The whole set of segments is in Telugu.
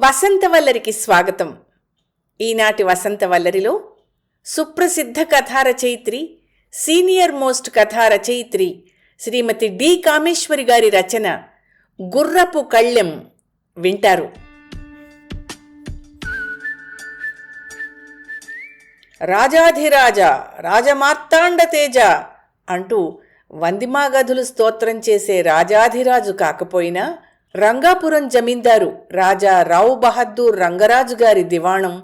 వసంతవల్లరికి స్వాగతం. ఈనాటి వసంతవల్లరిలో సుప్రసిద్ధ కథా రచయిత్రి సీనియర్ మోస్ట్ కథా రచయిత్రి శ్రీమతి డి కామేశ్వరి గారి రచన గుర్రపు కళ్ళెం వింటారు. రాజాధిరాజ రాజమార్తాండ తేజ అంటూ వందిమాగధులు స్తోత్రం చేసే రాజాధిరాజు కాకపోయినా రంగాపురం జమీందారు రాజా రావు బహద్దూర్ రంగరాజు గారి దివాణం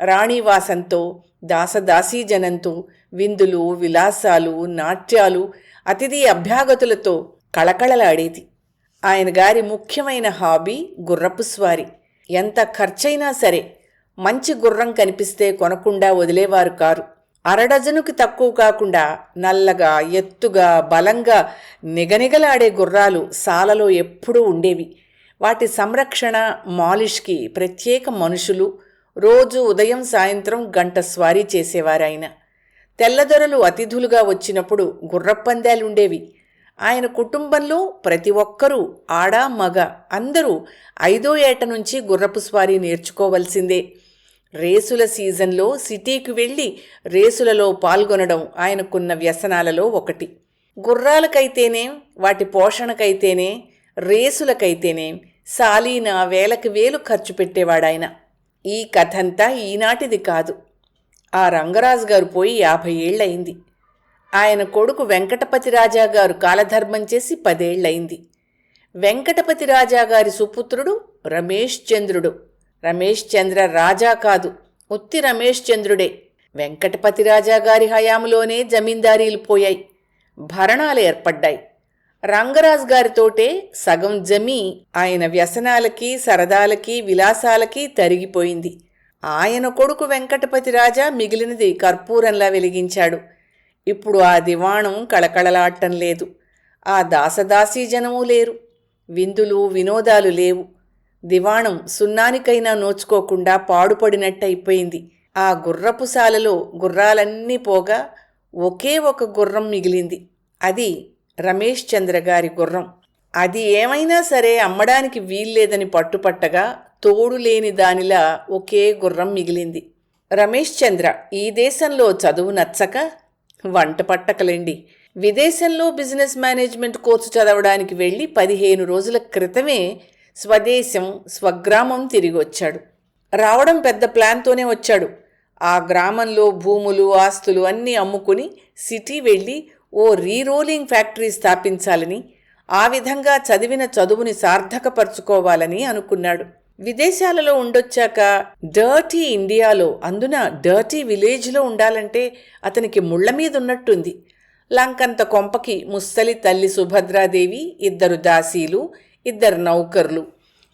రాణివాసంతో దాసదాసీజనంతో విందులు విలాసాలు నాట్యాలు అతిథి అభ్యాగతులతో కళకళలాడేది. ఆయన గారి ముఖ్యమైన హాబీ గుర్రపు స్వారీ. ఎంత ఖర్చైనా సరే మంచి గుర్రం కనిపిస్తే కొనకుండా వదిలేవారు కారు. అరడజనుకి తక్కువ కాకుండా నల్లగా ఎత్తుగా బలంగా నిగనిగలాడే గుర్రాలు సాలలో ఎప్పుడూ ఉండేవి. వాటి సంరక్షణ మాలిష్కి ప్రత్యేక మనుషులు రోజు ఉదయం సాయంత్రం గంట స్వారీ చేసేవారాయన. తెల్లదొరలు అతిథులుగా వచ్చినప్పుడు గుర్రపందాలుండేవి ఆయన కుటుంబంలో ప్రతి ఒక్కరూ ఆడ మగ అందరూ ఐదో ఏట నుంచి గుర్రపు స్వారీ నేర్చుకోవలసిందే. రేసుల సీజన్లో సిటీకి వెళ్ళి రేసులలో పాల్గొనడం ఆయనకున్న వ్యసనాలలో ఒకటి. గుర్రాలకైతేనే వాటి పోషణకైతేనే రేసులకైతేనే సాలీన వేలకు వేలు ఖర్చు పెట్టేవాడాయన. ఈ కథంతా ఈనాటిది కాదు. ఆ రంగరాజు గారు పోయి యాభై ఏళ్ళయింది. ఆయన కొడుకు వెంకటపతి రాజా గారు కాలధర్మం చేసి పదేళ్ళయింది వెంకటపతి రాజా గారి సుపుత్రుడు రమేష్ చంద్రుడు. రమేష్ చంద్ర రాజా కాదు. ఉత్తి రమేష్ చంద్రుడే. వెంకటపతి రాజా గారి హయాంలోనే జమీందారీలు పోయాయి. భరణాలు ఏర్పడ్డాయి. రంగరాజు గారితోటే సగం జమీ ఆయన వ్యసనాలకి సరదాలకి విలాసాలకి తరిగిపోయింది. ఆయన కొడుకు వెంకటపతి రాజా మిగిలినది కర్పూరంలా వెలిగించాడు. ఇప్పుడు ఆ దివాణం కళకళలాడటం లేదు. ఆ దాసదాసీ జనము లేరు. విందులు వినోదాలు లేవు. దివాణం సున్నానికైనా నోచుకోకుండా పాడుపడినట్టయిపోయింది. ఆ గుర్రపుశాలలో గుర్రాలన్నీ పోగా ఒకే ఒక గుర్రం మిగిలింది. అది రమేష్ చంద్ర గారి గుర్రం. అది ఏమైనా సరే అమ్మడానికి వీల్లేదని పట్టుపట్టగా తోడు లేని దానిలా ఒకే గుర్రం మిగిలింది. రమేష్ చంద్ర ఈ దేశంలో చదువు నచ్చక వంట పట్టకలేండి. విదేశంలో బిజినెస్ మేనేజ్మెంట్ కోర్సు చదవడానికి వెళ్ళి పదిహేను రోజుల క్రితమే స్వదేశం స్వగ్రామం తిరిగి వచ్చాడు రావడం పెద్ద ప్లాన్తోనే వచ్చాడు. ఆ గ్రామంలో భూములు ఆస్తులు అన్నీ అమ్ముకుని సిటీ వెళ్ళి ఓ రీరోలింగ్ ఫ్యాక్టరీ స్థాపించాలని ఆ విధంగా చదివిన చదువుని సార్థకపరుచుకోవాలని అనుకున్నాడు. విదేశాలలో ఉండొచ్చాక డర్టీ ఇండియాలో అందున డర్టీ విలేజ్లో ఉండాలంటే అతనికి ముళ్ళ మీద ఉన్నట్టుంది లంకంత కొంపకి ముస్తలి తల్లి సుభద్రాదేవి ఇద్దరు దాసీలు ఇద్దరు నౌకర్లు.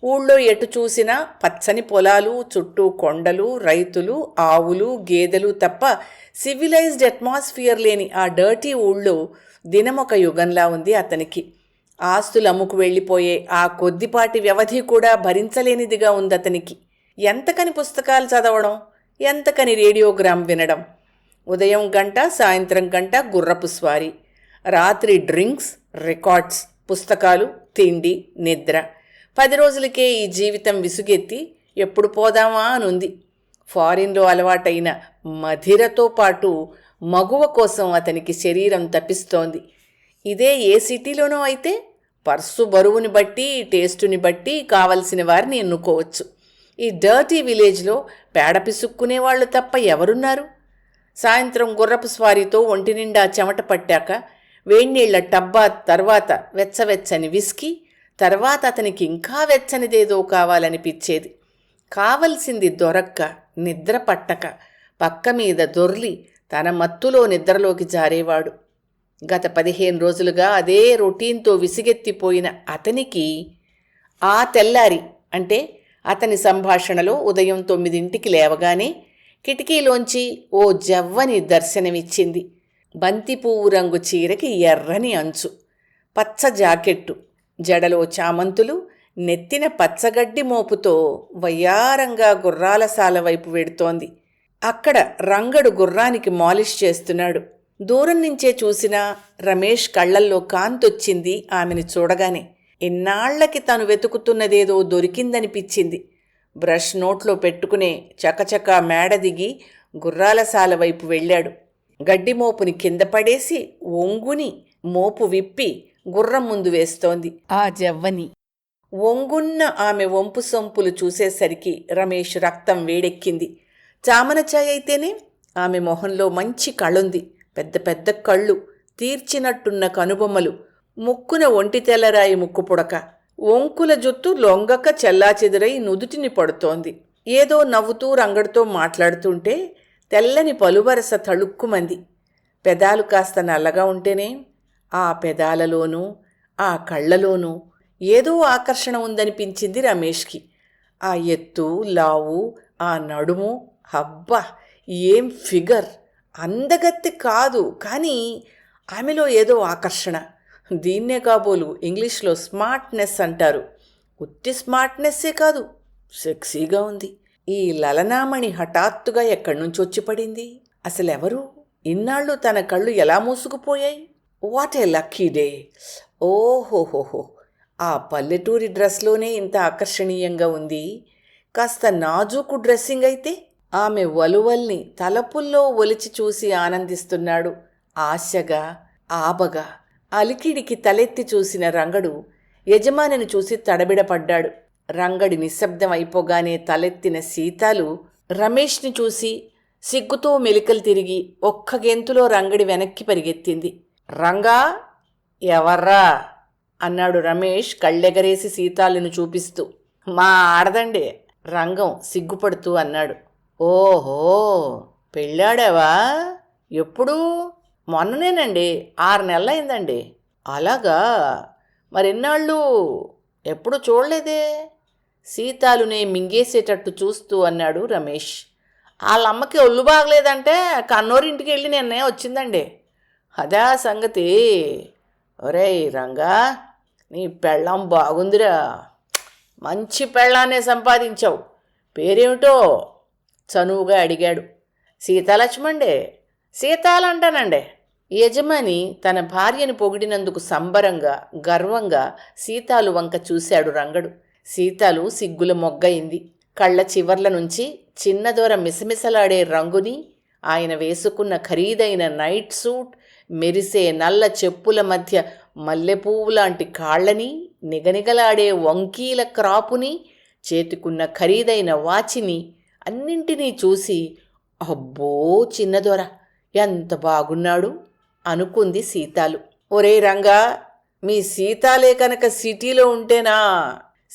ఊళ్ళో ఎటు చూసినా పచ్చని పొలాలు చుట్టూ కొండలు రైతులు ఆవులు గేదెలు తప్ప సివిలైజ్డ్ అట్మాస్ఫియర్ లేని ఆ డర్టీ ఊళ్ళో దినమొక యుగంలా ఉంది అతనికి. ఆస్తులు అమ్ముకు వెళ్ళిపోయే ఆ కొద్దిపాటి వ్యవధి కూడా భరించలేనిదిగా ఉంది అతనికి ఎంతకని పుస్తకాలు చదవడం? ఎంతకని రేడియోగ్రామ్ వినడం? ఉదయం గంట సాయంత్రం గంట గుర్రపు స్వారీ. రాత్రి డ్రింక్స్ రికార్డ్స్ పుస్తకాలు తిండి నిద్ర. పది రోజులకే ఈ జీవితం విసుగెత్తి ఎప్పుడు పోదామా అనుంది. ఫారిన్లో అలవాటైన మధిరతో పాటు మగువ కోసం అతనికి శరీరం తప్పిస్తోంది. ఇదే ఏ సిటీలోనో అయితే పర్సు బరువుని బట్టి టేస్టుని బట్టి కావలసిన వారిని ఎన్నుకోవచ్చు. ఈ డర్టీ విలేజ్లో పేడ పిసుక్కునే వాళ్ళు తప్ప ఎవరున్నారు? సాయంత్రం గుర్రపు స్వారీతో ఒంటి నిండా చెమట పట్టాక వేణీళ్ళ టబ్బా తర్వాత వెచ్చవెచ్చని విస్కీ తర్వాత అతనికి ఇంకా వెచ్చనిదేదో కావాలనిపించేది. కావలసింది దొరక్క నిద్ర పట్టక పక్క మీద దొర్లి తన మత్తులో నిద్రలోకి జారేవాడు. గత పదిహేను రోజులుగా అదే రొటీన్తో విసిగెత్తిపోయిన అతనికి ఆ తెల్లారి అంటే అతని సంభాషణలో ఉదయం తొమ్మిదింటికి లేవగానే కిటికీలోంచి ఓ జవ్వని దర్శనమిచ్చింది. బంతిపువ్వు రంగు చీరకి ఎర్రని అంచు పచ్చ జాకెట్టు జడలో చామంతులు నెత్తిన పచ్చగడ్డి మోపుతో వయ్యారంగా గుర్రాలసాల వైపు వెడుతోంది. అక్కడ రంగడు గుర్రానికి మాలిష్ చేస్తున్నాడు. దూరం నుంచే చూసినా రమేష్ కళ్ళల్లో కాంతొచ్చింది ఆమెను చూడగానే. ఎన్నాళ్ళకి తను వెతుకుతున్నదేదో దొరికిందనిపించింది. బ్రష్ నోట్లో పెట్టుకునే చకచక మేడ దిగి గుర్రాలసాల వైపు వెళ్ళాడు. గడ్డి మోపుని కింద పడేసి ఒంగుని మోపు విప్పి గుర్రం ముందు వేస్తోంది. ఆ జవ్వని. ఒంగున్న ఆమె వంపు సొంపులు చూసేసరికి రమేష్ రక్తం వేడెక్కింది. చామన ఛాయ్ అయితేనే ఆమె మొహంలో మంచి కళ్ళుంది పెద్ద పెద్ద కళ్ళు తీర్చినట్టున్న కనుబొమ్మలు ముక్కున ఒంటి తెల్లరాయి ముక్కు పుడక. ఒంకుల జుత్తు లొంగక చెల్లాచెదురై నుదుటిని పడుతోంది. ఏదో నవ్వుతూ రంగడితో మాట్లాడుతుంటే తెల్లని పలువరస తళుక్కుమంది పెదాలు కాస్త నల్లగా ఉంటేనే ఆ పెదాలలోనూ ఆ కళ్ళలోనూ ఏదో ఆకర్షణ ఉందనిపించింది రమేష్కి. ఆ ఎత్తు లావు ఆ నడుము హబ్బా ఏం ఫిగర్! అందగత్తి కాదు కానీ ఆమెలో ఏదో ఆకర్షణ. దీన్నే కాబోలు ఇంగ్లీష్లో స్మార్ట్నెస్ అంటారు. ఉత్తి స్మార్ట్నెస్సే కాదు సెక్సీగా ఉంది. ఈ లలనామణి హఠాత్తుగా ఎక్కడి నుంచి వచ్చి పడింది? అసలెవరు? ఇన్నాళ్ళు తన కళ్ళు ఎలా మూసుకుపోయాయి? What a lucky day! ఓహోహోహో! ఆ పల్లెటూరి డ్రెస్లోనే ఇంత ఆకర్షణీయంగా ఉంది. కాస్త నాజూకు డ్రెస్సింగ్ అయితే ఆమె వలువల్ని తలపుల్లో ఒలిచి చూసి ఆనందిస్తున్నాడు. ఆశగా ఆబగా అలికిడికి తలెత్తి చూసిన రంగడు యజమానిని చూసి తడబిడపడ్డాడు. రంగడి నిశ్శబ్దం అయిపోగానే తలెత్తిన సీతాలు రమేష్ని చూసి సిగ్గుతో మెలికలు తిరిగి ఒక్క గెంతులో రంగడి వెనక్కి పరిగెత్తింది. రంగా ఎవర్రా? అన్నాడు రమేష్ కళ్ళెగరేసి సీతాలను చూపిస్తూ. మా ఆడదండి రంగం సిగ్గుపడుతూ అన్నాడు. ఓహో పెళ్ళాడావా? ఎప్పుడు? మొన్ననేనండి ఆరు నెలలైందండి. అలాగా? మరిన్నాళ్ళు? ఎప్పుడు చూడలేదే? సీతాలునే మింగేసేటట్టు చూస్తూ అన్నాడు రమేష్. వాళ్ళమ్మకి ఒళ్ళు బాగలేదంటే కన్నోరింటికి వెళ్ళి నిన్నే వచ్చిందండి. అదా సంగతి. ఒరేయ్ రంగా నీ పెళ్ళం బాగుందిరా. మంచి పెళ్ళాన్నే సంపాదించావు. పేరేమిటో చనువుగా అడిగాడు. సీతాలక్ష్మండే? సీతాలంటానండి. యజమాని తన భార్యను పొగిడినందుకు సంబరంగా గర్వంగా సీతాలు వంక చూశాడు రంగడు. సీతాలు సిగ్గుల మొగ్గయింది కళ్ళ చివర్ల నుంచి చిన్నదొర మిసమిసలాడే రంగుని ఆయన వేసుకున్న ఖరీదైన నైట్ సూట్ మెరిసే నల్ల చెప్పుల మధ్య మల్లెపువ్వు లాంటి కాళ్ళని నిగనిగలాడే వంకీల క్రాపుని చేతికున్న ఖరీదైన వాచిని అన్నింటినీ చూసి అబ్బో చిన్నదొర ఎంత బాగున్నాడు అనుకుంది సీతాలు. ఒరే రంగా మీ సీతాలే కనుక సిటీలో ఉంటేనా?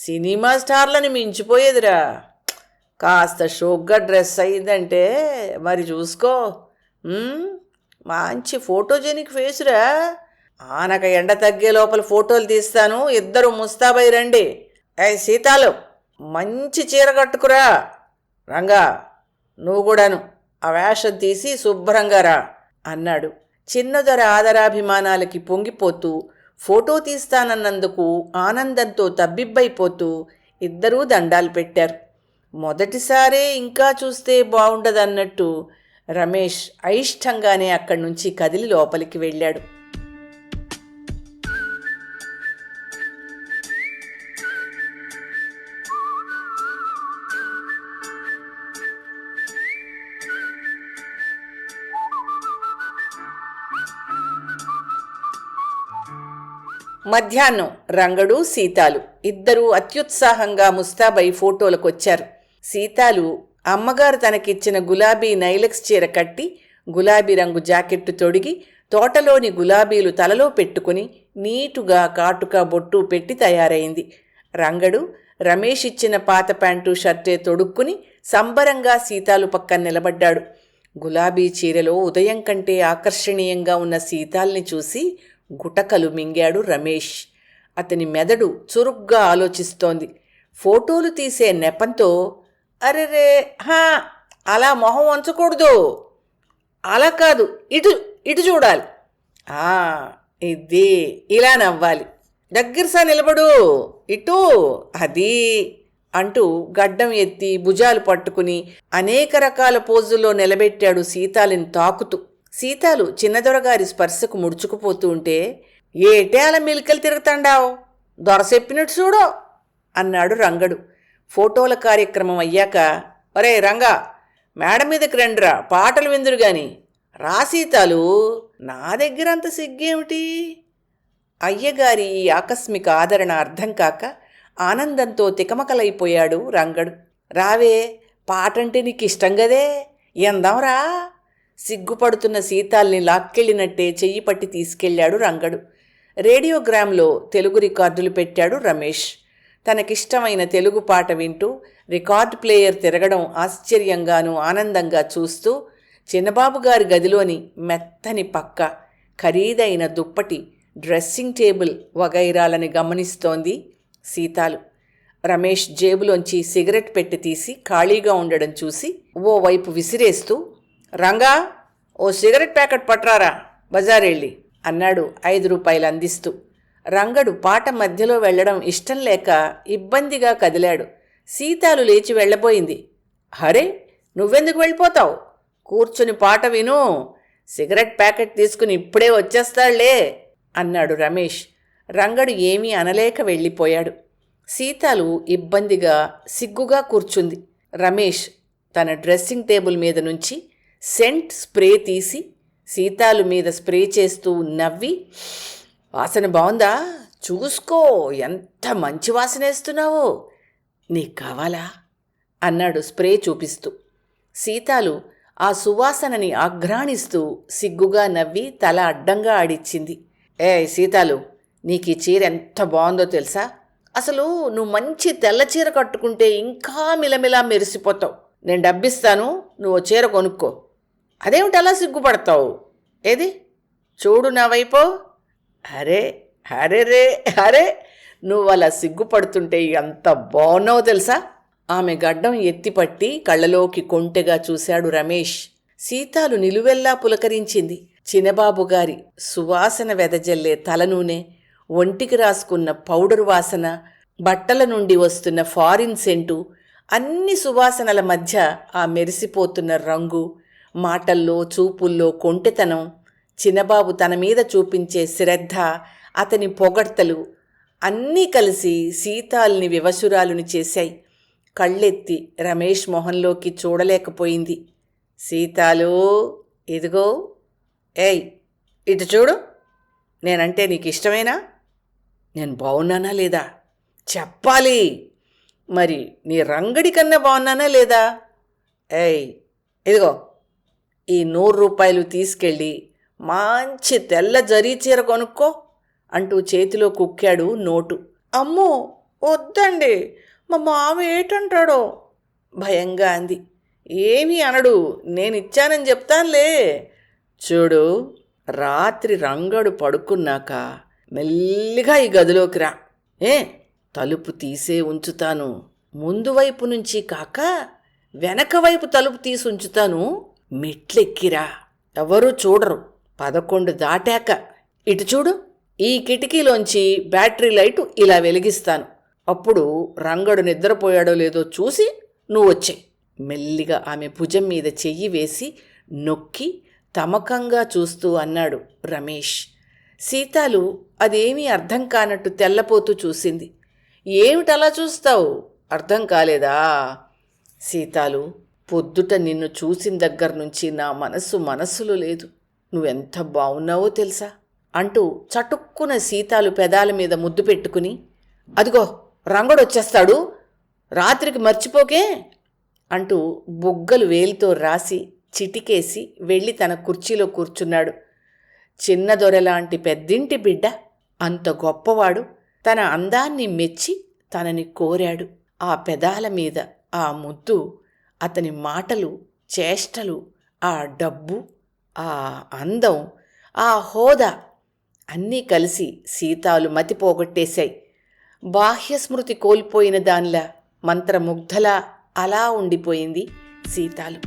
సినిమా స్టార్లని మించిపోయేదిరా. కాస్త షోక్గా డ్రెస్ అయ్యిందంటే మరి చూసుకో. మంచి ఫోటోజెనిక్ ఫేసురా. ఆనక ఎండ తగ్గే లోపల ఫోటోలు తీస్తాను ఇద్దరు ముస్తాబై రండి. ఏ సీతాలు మంచి చీర కట్టుకురా. రంగా నువ్వు కూడాను ఆ వేషం తీసి శుభ్రంగా రా అన్నాడు. చిన్నదొర ఆదరాభిమానాలకి పొంగిపోతూ ఫోటో తీస్తానన్నందుకు ఆనందంతో తబ్బిబ్బైపోతూ ఇద్దరూ దండాలు పెట్టారు. మొదటిసారే ఇంకా చూస్తే బాగుండదన్నట్టు రమేష్ అయిష్టంగానే అక్కడి నుంచి కదిలి లోపలికి వెళ్ళాడు. మధ్యాహ్నం రంగడు సీతాలు. ఇద్దరూ అత్యుత్సాహంగా ముస్తాబై ఫోటోలకొచ్చారు. సీతాలు అమ్మగారు తనకిచ్చిన గులాబీ నైలెక్స్ చీర కట్టి గులాబీ రంగు జాకెట్టు తొడిగి తోటలోని గులాబీలు తలలో పెట్టుకుని నీటుగా కాటుక బొట్టు పెట్టి తయారైంది. రంగడు రమేష్ ఇచ్చిన పాత ప్యాంటు షర్టే తొడుక్కుని సంబరంగా సీతాలు పక్కన నిలబడ్డాడు. గులాబీ చీరలో ఉదయం కంటే ఆకర్షణీయంగా ఉన్న సీతాల్ని చూసి గుటకలు మింగాడు రమేష్. అతని మెదడు చురుగ్గా ఆలోచిస్తోంది. ఫోటోలు తీసే నెపంతో అరెరే హా అలా మొహం వంచకూడదు. అలా కాదు ఇటు ఇటు చూడాలి. ఆ ఇది ఇలా నవ్వాలి. దగ్గరసా నిలబడు. ఇటు అది అంటూ గడ్డం ఎత్తి భుజాలు పట్టుకుని అనేక రకాల పోజుల్లో నిలబెట్టాడు సీతాలిని తాకుతూ. సీతాలు చిన్నదొరగారి స్పర్శకు ముడుచుకుపోతూ ఉంటే ఏటే అలా మిలికలు తిరుగుతాండావు? దొర చెప్పినట్టు అన్నాడు రంగడు. ఫోటోల కార్యక్రమం అయ్యాక ఒరే రంగా మేడ మీదకి రండిరా పాటలు విందురు గాని. రాసీతాలు నా దగ్గర అంత సిగ్గేమిటి? అయ్యగారి ఈ ఆకస్మిక ఆదరణ అర్థం కాక ఆనందంతో తికమకలైపోయాడు రంగడు. రావే పాటంటే నీకు ఇష్టం గదే ఎందాంరా? సిగ్గుపడుతున్న సీతాల్ని లాక్కెళ్ళినట్టే చెయ్యి పట్టి తీసుకెళ్ళాడు రంగడు. రేడియోగ్రామ్లో తెలుగు రికార్డులు పెట్టాడు రమేష్. తనకిష్టమైన తెలుగు పాట వింటూ రికార్డ్ ప్లేయర్ తిరగడం ఆశ్చర్యంగానూ ఆనందంగా చూస్తూ చిన్నబాబు గారి గదిలోని మెత్తని పక్క ఖరీదైన దుప్పటి డ్రెస్సింగ్ టేబుల్ వగైరాలని గమనిస్తోంది సీతాలు. రమేష్ జేబులోంచి సిగరెట్ పెట్టి తీసి ఖాళీగా ఉండడం చూసి ఓ వైపు విసిరేస్తూ రంగా ఓ సిగరెట్ ప్యాకెట్ పట్టరారా బజారెళ్ళి అన్నాడు ఐదు రూపాయలు అందిస్తూ. రంగడు పాట మధ్యలో వెళ్ళడం ఇష్టం లేక ఇబ్బందిగా కదిలాడు. సీతాలు లేచి వెళ్ళబోయింది. హరే నువ్వెందుకు వెళ్ళిపోతావు? కూర్చుని పాట విను. సిగరెట్ ప్యాకెట్ తీసుకుని ఇప్పుడే వచ్చేస్తాళ్ళే అన్నాడు రమేష్. రంగడు ఏమీ అనలేక వెళ్ళిపోయాడు. సీతాలు ఇబ్బందిగా సిగ్గుగా కూర్చుంది. రమేష్ తన డ్రెస్సింగ్ టేబుల్ మీద నుంచి సెంట్ స్ప్రే తీసి సీతాలు మీద స్ప్రే చేస్తూ నవ్వి వాసన బాగుందా చూసుకో ఎంత మంచి వాసన వేస్తున్నావో. నీకు కావాలా? అన్నాడు స్ప్రే చూపిస్తూ. సీతాలు ఆ సువాసనని ఆఘ్రాణిస్తూ సిగ్గుగా నవ్వి తల అడ్డంగా ఆడిచ్చింది. ఏ సీతాలు నీకు ఈ చీర ఎంత బాగుందో తెలుసా? అసలు నువ్వు మంచి తెల్ల చీర కట్టుకుంటే ఇంకా మిలమిలా మెరిసిపోతావు. నేను డబ్బిస్తాను నువ్వు చీర కొనుక్కో. అదేమిటి అలా సిగ్గుపడతావు? ఏది? చూడు నా వైపు. అరే అరే రే అరే నువ్వు అలా సిగ్గుపడుతుంటే ఎంత బాగున్నావు తెలుసా? ఆమె గడ్డం ఎత్తిపట్టి కళ్ళలోకి కొంటెగా చూశాడు రమేష్. సీతాలు నిలువెల్లా పులకరించింది. చినబాబు గారి సువాసన వెదజల్లే తల నూనె ఒంటికి రాసుకున్న పౌడర్ వాసన బట్టల నుండి వస్తున్న ఫారిన్ సెంటు అన్ని సువాసనల మధ్య ఆ మెరిసిపోతున్న రంగు మాటల్లో చూపుల్లో కొంటెతనం చిన్నబాబు తన మీద చూపించే శ్రద్ధ అతని పొగడ్తలు అన్నీ కలిసి సీతాల్ని వివశురాలుని చేశాయి. కళ్ళెత్తి రమేష్ మొహంలోకి చూడలేకపోయింది. సీతాలు ఇదిగో ఏయ్ ఇటు చూడు. నేనంటే నీకు ఇష్టమేనా? నేను బాగున్నానా లేదా? చెప్పాలి. మరి నీ రంగడి కన్నా బాగున్నానా లేదా? ఏయ్ ఇదిగో. ఈ నూరు రూపాయలు తీసుకెళ్ళి మంచి తెల్ల జరీ చీర కొనుక్కో అంటూ చేతిలో కుక్కాడు నోటు. అమ్మో వద్దండి మా మామ ఏటంటాడో? భయంగా అంది. ఏమీ అనడు నేను ఇచ్చానని చెప్తానులే. చూడు రాత్రి రంగడు పడుకున్నాక మెల్లిగా ఈ గదిలోకి రా. ఏ తలుపు తీసే ఉంచుతాను. ముందు వైపు నుంచి కాక వెనక వైపు తలుపు తీసి ఉంచుతాను. మెట్లెక్కిరా. ఎవరూ చూడరు. పదకొండు దాటాక ఇటు చూడు ఈ కిటికీలోంచి బ్యాటరీ లైటు ఇలా వెలిగిస్తాను. అప్పుడు రంగడు నిద్రపోయాడో లేదో చూసి నువ్వు వచ్చే. మెల్లిగా ఆమె భుజం మీద చెయ్యి వేసి నొక్కి తమకంగా చూస్తూ అన్నాడు రమేష్. సీతాలు అదేమీ అర్థం కానట్టు తెల్లపోతూ చూసింది. ఏమిటలా చూస్తావు? అర్థం కాలేదా? సీతాలు పొద్దుట నిన్ను చూసిన దగ్గర నుంచి నా మనస్సు మనస్సులో లేదు. నువ్వెంత బాగున్నావో తెలుసా? అంటూ చటుక్కున సీతాలు పెదాల మీద ముద్దు పెట్టుకుని అదిగో రంగడొచ్చేస్తాడు రాత్రికి మర్చిపోకే అంటూ బుగ్గలు వేలితో రాసి చిటికేసి వెళ్ళి తన కుర్చీలో కూర్చున్నాడు. చిన్న దొరలాంటి పెద్దింటి బిడ్డ అంత గొప్పవాడు. తన అందాన్ని మెచ్చి తనని కోరాడు. ఆ పెదాల మీద ఆ ముద్దు అతని మాటలు చేష్టలు ఆ డబ్బు ఆ అందం ఆ హోదా అన్నీ కలిసి సీతాలు మతి పోగొట్టేశాయి బాహ్యస్మృతి కోల్పోయిన దానిలా మంత్రముగ్ధలా అలా ఉండిపోయింది సీతాలు.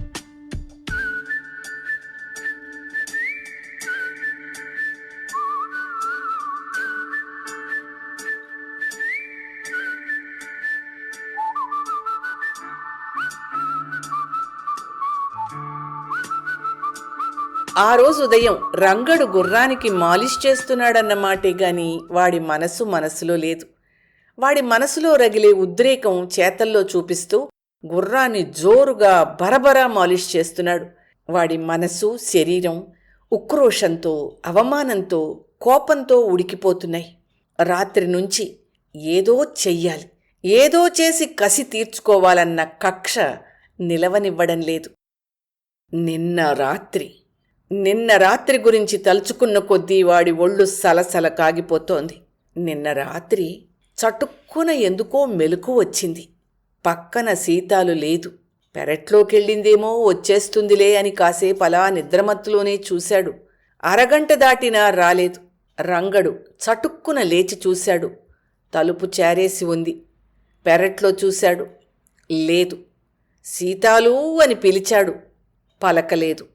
ఆ రోజు ఉదయం రంగడు గుర్రానికి మాలిష్ చేస్తున్నాడన్న మాటే గాని వాడి మనసు మనసులో లేదు. వాడి మనసులో రగిలే ఉద్రేకం చేతల్లో చూపిస్తూ గుర్రాన్ని జోరుగా బరబరా మాలిష్ చేస్తున్నాడు. వాడి మనసు శరీరం ఉక్రోషంతో అవమానంతో కోపంతో ఉడికిపోతున్నాయి. రాత్రి నుంచి ఏదో చెయ్యాలి ఏదో చేసి కసి తీర్చుకోవాలన్న కక్ష నిలవనివ్వడం లేదు. నిన్న రాత్రి నిన్న రాత్రి గురించి తలుచుకున్న కొద్దీ వాడి ఒళ్ళు సలసల కాగిపోతోంది. నిన్న రాత్రి చటుక్కున ఎందుకో మెలకు వచ్చింది. పక్కన సీతాలు లేదు. పెరట్లోకెళ్ళిందేమో వచ్చేస్తుందిలే అని కాసేపు అలా నిద్రమత్తులోనే చూశాడు. అరగంట దాటినా రాలేదు. రంగడు చటుక్కున లేచి చూశాడు. తలుపు చేరేసి ఉంది. పెరట్లో చూశాడు. లేదు. సీతాలు అని పిలిచాడు. పలకలేదు.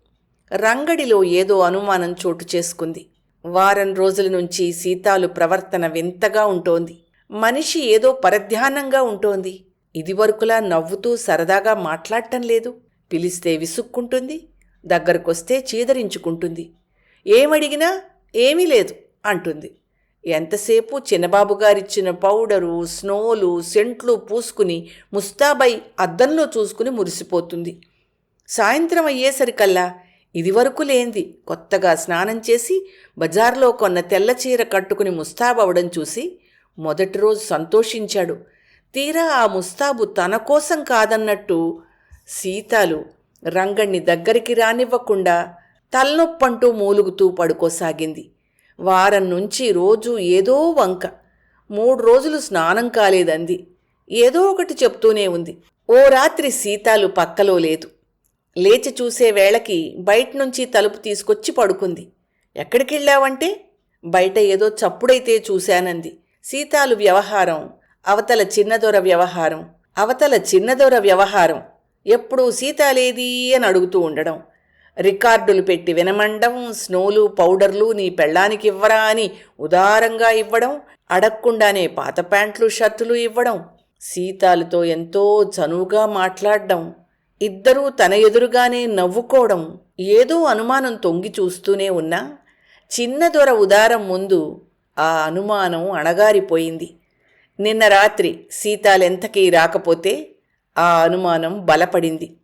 రంగడిలో ఏదో అనుమానం చోటు చేసుకుంది. వారం రోజుల నుంచి సీతాలు ప్రవర్తన వింతగా ఉంటోంది. మనిషి ఏదో పరధ్యానంగా ఉంటోంది. ఇదివరకులా నవ్వుతూ సరదాగా మాట్లాడటం లేదు. పిలిస్తే విసుక్కుంటుంది. దగ్గరకొస్తే చీదరించుకుంటుంది. ఏమడిగినా ఏమీ లేదు అంటుంది. ఎంతసేపు చిన్నబాబు గారిచ్చిన పౌడరు స్నోలు సెంట్లు పూసుకుని ముస్తాబై అద్దంలో చూసుకుని మురిసిపోతుంది. సాయంత్రం అయ్యేసరికల్లా ఇదివరకు లేంది కొత్తగా స్నానం చేసి బజార్లో కొన్న తెల్ల చీర కట్టుకుని ముస్తాబవడం చూసి మొదటి రోజు సంతోషించాడు. తీరా ఆ ముస్తాబు తన కోసం కాదన్నట్టు సీతాలు రంగణ్ణి దగ్గరికి రానివ్వకుండా తలనొప్పంటూ మూలుగుతూ పడుకోసాగింది. వారం నుంచి రోజు ఏదో వంక. మూడు రోజులు స్నానం కాలేదంది. ఏదో ఒకటి చెప్తూనే ఉంది. ఓ రాత్రి సీతాలు పక్కలో లేదు. లేచి చూసే వేళకి బయట నుంచి తలుపు తీసుకొచ్చి పడుకుంది. ఎక్కడికెళ్ళావంటే? బయట ఏదో చప్పుడైతే చూశానంది. సీతాలు వ్యవహారం అవతల చిన్నదొర వ్యవహారం అవతల చిన్నదొర వ్యవహారం. ఎప్పుడూ సీతాలేది అని అడుగుతూ ఉండడం. రికార్డులు పెట్టి వినమండం స్నోలు పౌడర్లు నీ పెళ్ళానికి ఇవ్వరా అని ఉదారంగా ఇవ్వడం అడగకుండానే పాత ప్యాంట్లు షర్టులు ఇవ్వడం సీతాలతో ఎంతో చనువుగా మాట్లాడడం. ఇద్దరూ తన ఎదురుగానే నవ్వుకోవడం ఏదో అనుమానం తొంగి చూస్తూనే ఉన్నా చిన్న దొర ఉదారం ముందు ఆ అనుమానం అణగారిపోయింది. నిన్న రాత్రి సీతాలెంతకీ రాకపోతే ఆ అనుమానం బలపడింది.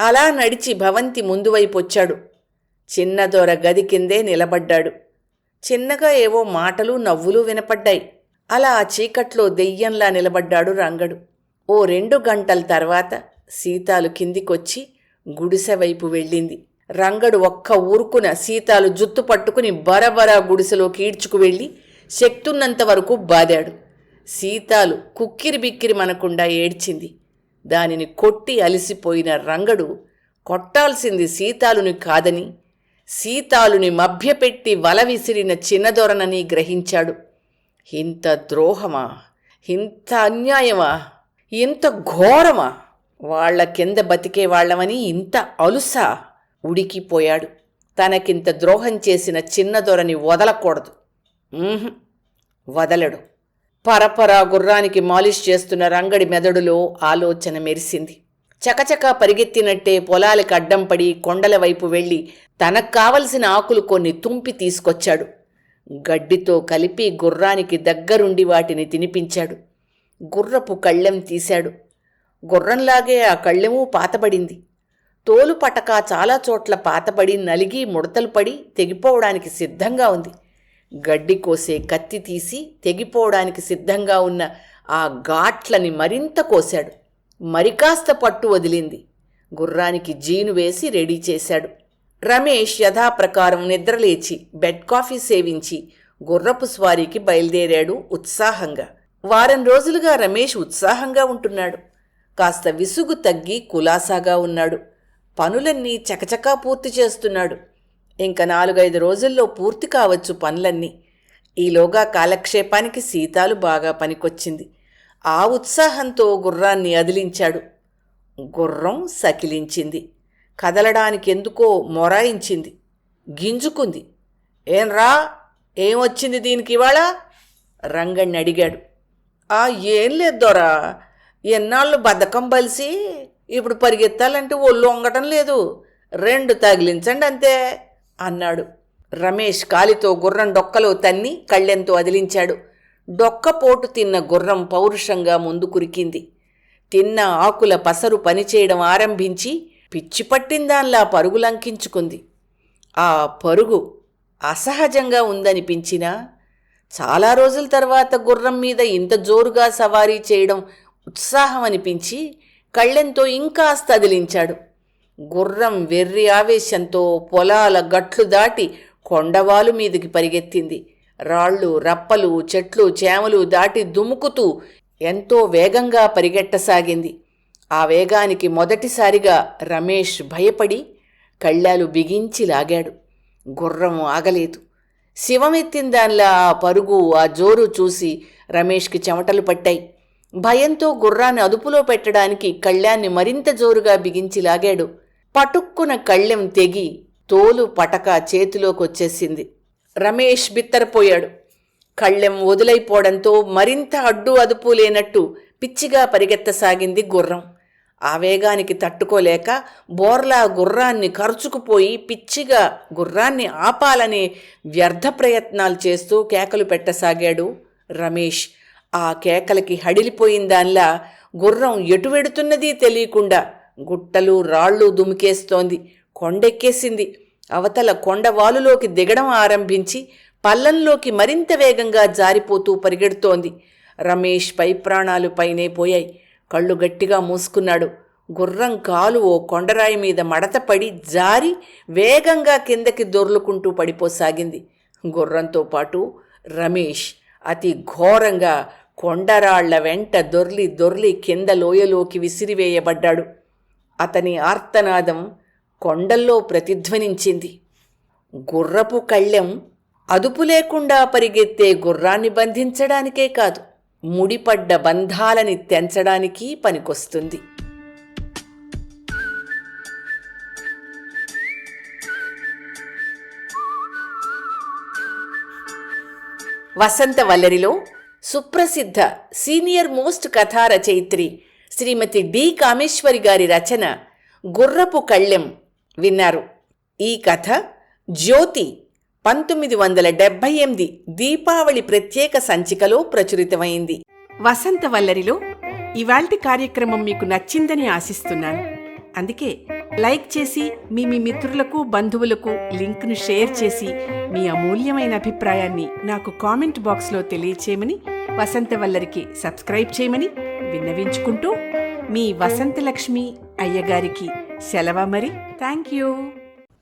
అలా నడిచి భవంతి ముందువైపొచ్చాడు. చిన్నదొర వచ్చాడు చిన్న దొర గది కిందే నిలబడ్డాడు. చిన్నగా ఏవో మాటలు నవ్వులు వినపడ్డాయి. అలా ఆ చీకట్లో దెయ్యంలా నిలబడ్డాడు రంగడు. ఓ రెండు గంటల తర్వాత సీతాలు కిందికొచ్చి గుడిసె వైపు వెళ్ళింది. రంగడు ఒక్క ఊరుకున సీతాలు జుత్తు పట్టుకుని బరబరా గుడిసెలోకి ఈడ్చుకు వెళ్ళి శక్తున్నంత వరకు బాదాడు. సీతాలు కుక్కిరి బిక్కిరి మనకుండా ఏడ్చింది. దానిని కొట్టి అలిసిపోయిన రంగడు కొట్టాల్సింది సీతాలుని కాదని సీతాలుని మభ్యపెట్టి వల విసిరిన చిన్నదొరనని గ్రహించాడు. ఇంత ద్రోహమా? ఇంత అన్యాయమా? ఇంత ఘోరమా? వాళ్ళ కింద బతికే వాళ్ళమని ఇంత అలుసా ఉడికిపోయాడు. తనకింత ద్రోహం చేసిన చిన్నదొరని వదలకూడదు. వదలడు. పరపరా గుర్రానికి మాలిష్ చేస్తున్న రంగడి మెదడులో ఆలోచన మెరిసింది. చకచకా పరిగెత్తినట్టే పొలాలకు అడ్డం పడి కొండల వైపు వెళ్ళి తనకు కావలసిన ఆకులు కొన్ని తుంపి తీసుకొచ్చాడు. గడ్డితో కలిపి గుర్రానికి దగ్గరుండి వాటిని తినిపించాడు. గుర్రపు కళ్ళెం తీశాడు. గుర్రంలాగే ఆ కళ్ళెము పాతబడింది. తోలు పటక చాలా చోట్ల పాతబడి నలిగి ముడతలు పడి తెగిపోవడానికి సిద్ధంగా ఉంది. గడ్డి కోసే కత్తి తీసి తెగిపోవడానికి సిద్ధంగా ఉన్న ఆ ఘాట్లని మరింత కోశాడు. మరికాస్త పట్టు వదిలింది. గుర్రానికి జీను వేసి రెడీ చేశాడు. రమేష్ యథాప్రకారం నిద్రలేచి బెడ్ కాఫీ సేవించి గుర్రపు స్వారీకి బయలుదేరాడు ఉత్సాహంగా. వారం రోజులుగా రమేష్ ఉత్సాహంగా ఉంటున్నాడు. కాస్త విసుగు తగ్గి కులాసాగా ఉన్నాడు. పనులన్నీ చకచకా పూర్తి చేస్తున్నాడు. ఇంక నాలుగైదు రోజుల్లో పూర్తి కావచ్చు పనులన్నీ. ఈలోగా కాలక్షేపానికి సీతాలు బాగా పనికొచ్చింది. ఆ ఉత్సాహంతో గుర్రాన్ని అదిలించాడు. గుర్రం సకిలించింది. కదలడానికి ఎందుకో మొరాయించింది. గింజుకుంది. ఏంరా ఏమొచ్చింది దీనికి ఇవాళ? రంగణ్ణి అడిగాడు. ఆ ఏం లేదు దొరా. ఎన్నాళ్ళు బద్ధకం బలిసి ఇప్పుడు పరిగెత్తాలంటే ఒళ్ళు వంగటం లేదు. రెండు తగిలించండి అంతే అన్నాడు. రమేష్ కాలితో గుర్రం డొక్కలో తన్ని కళ్ళెంతో అదిలించాడు. డొక్కపోటు తిన్న గుర్రం పౌరుషంగా ముందు కురికింది. తిన్న ఆకుల పసరు పనిచేయడం ఆరంభించి పిచ్చి పట్టిందాన్లా పరుగులంకించుకుంది ఆ పరుగు అసహజంగా ఉందనిపించినా చాలా రోజుల తర్వాత గుర్రం మీద ఇంత జోరుగా సవారీ చేయడం ఉత్సాహం అనిపించి కళ్ళెంతో ఇంకాస్త అదిలించాడు. గుర్రం వెర్రి ఆవేశంతో పొలాల గట్లు దాటి కొండవాలు మీదికి పరిగెత్తింది. రాళ్ళు రప్పలు చెట్లు చేమలు దాటి దుముకుతూ ఎంతో వేగంగా పరిగెట్టసాగింది. ఆ వేగానికి మొదటిసారిగా రమేష్ భయపడి కళ్ళాలు బిగించి లాగాడు. గుర్రం ఆగలేదు. శివమెత్తిన దానిలా ఆ పరుగు ఆ జోరు చూసి రమేష్కి చెమటలు పట్టాయి. భయంతో గుర్రాన్ని అదుపులో పెట్టడానికి కళ్యాణ్ణి మరింత జోరుగా బిగించి లాగాడు. పటుక్కున కళ్ళెం తెగి తోలు పటక చేతిలోకొచ్చేసింది. రమేష్ బిత్తరపోయాడు. కళ్ళెం వదులైపోవడంతో మరింత అడ్డు అదుపు లేనట్టు పిచ్చిగా పరిగెత్తసాగింది గుర్రం. ఆ వేగానికి తట్టుకోలేక బోర్లా గుర్రాన్ని ఖర్చుకుపోయి పిచ్చిగా గుర్రాన్ని ఆపాలనే వ్యర్థ ప్రయత్నాలు చేస్తూ కేకలు పెట్టసాగాడు రమేష్. ఆ కేకలకి హడిలిపోయిన దానిలా గుర్రం ఎటు వెడుతున్నది తెలియకుండా గుట్టలు రాళ్ళు దుమికేస్తోంది. కొండెక్కేసింది. అవతల కొండవాలులోకి దిగడం ఆరంభించి పల్లంలోకి మరింత వేగంగా జారిపోతూ పరిగెడుతోంది. రమేష్ పై ప్రాణాలు పైనే పోయాయి. కళ్ళు గట్టిగా మూసుకున్నాడు. గుర్రం కాలు ఓ కొండరాయి మీద మడతపడి జారి వేగంగా కిందకి దొర్లుకుంటూ పడిపోసాగింది. గుర్రంతో పాటు రమేష్ అతి ఘోరంగా కొండరాళ్ళ వెంట దొర్లి దొర్లి కింద లోయలోకి విసిరివేయబడ్డాడు. అతని ఆర్తనాదం కొండల్లో ప్రతిధ్వనించింది. గుర్రపు కళ్ళెం అదుపు లేకుండా పరిగెత్తే గుర్రాన్ని బంధించడానికే కాదు ముడిపడ్డ బంధాలని తెంచడానికి పనికొస్తుంది. వసంత వల్లరిలో సుప్రసిద్ధ సీనియర్ మోస్ట్ కథా రచయిత్రి శ్రీమతి డి కామేశ్వరి గారి రచన గుర్రపు కళ్ళెం విన్నారు. ఈ కథ జ్యోతి పంతొమ్మిది వందల డెబ్బై ఎనిమిది దీపావళి ప్రత్యేక సంచికలో ప్రచురితమైంది. వసంత వల్లరిలో ఇవాల్టి కార్యక్రమం మీకు నచ్చిందని ఆశిస్తున్నాను. అందుకే లైక్ చేసి మీ మీ మిత్రులకు బంధువులకు లింక్ను షేర్ చేసి మీ అమూల్యమైన అభిప్రాయాన్ని నాకు కామెంట్ బాక్స్లో తెలియచేయమని వసంత వల్లరికి సబ్స్క్రైబ్ చేయమని విన్నవించుకుంటూ మీ వసంతలక్ష్మి అయ్యగారికి సెలవ మరి. థ్యాంక్ యూ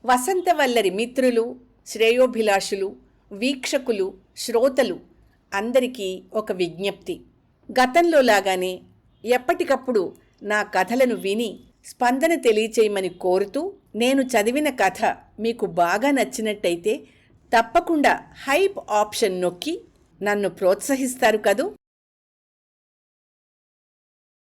వసంతవల్లరి మిత్రులు శ్రేయోభిలాషులు వీక్షకులు శ్రోతలు అందరికీ ఒక విజ్ఞప్తి. గతంలో లాగానే ఎప్పటికప్పుడు నా కథలను విని స్పందన తెలియచేయమని కోరుతూ నేను చదివిన కథ మీకు బాగా నచ్చినట్టయితే తప్పకుండా హైప్ ఆప్షన్ నొక్కి నన్ను ప్రోత్సహిస్తారు కదూ?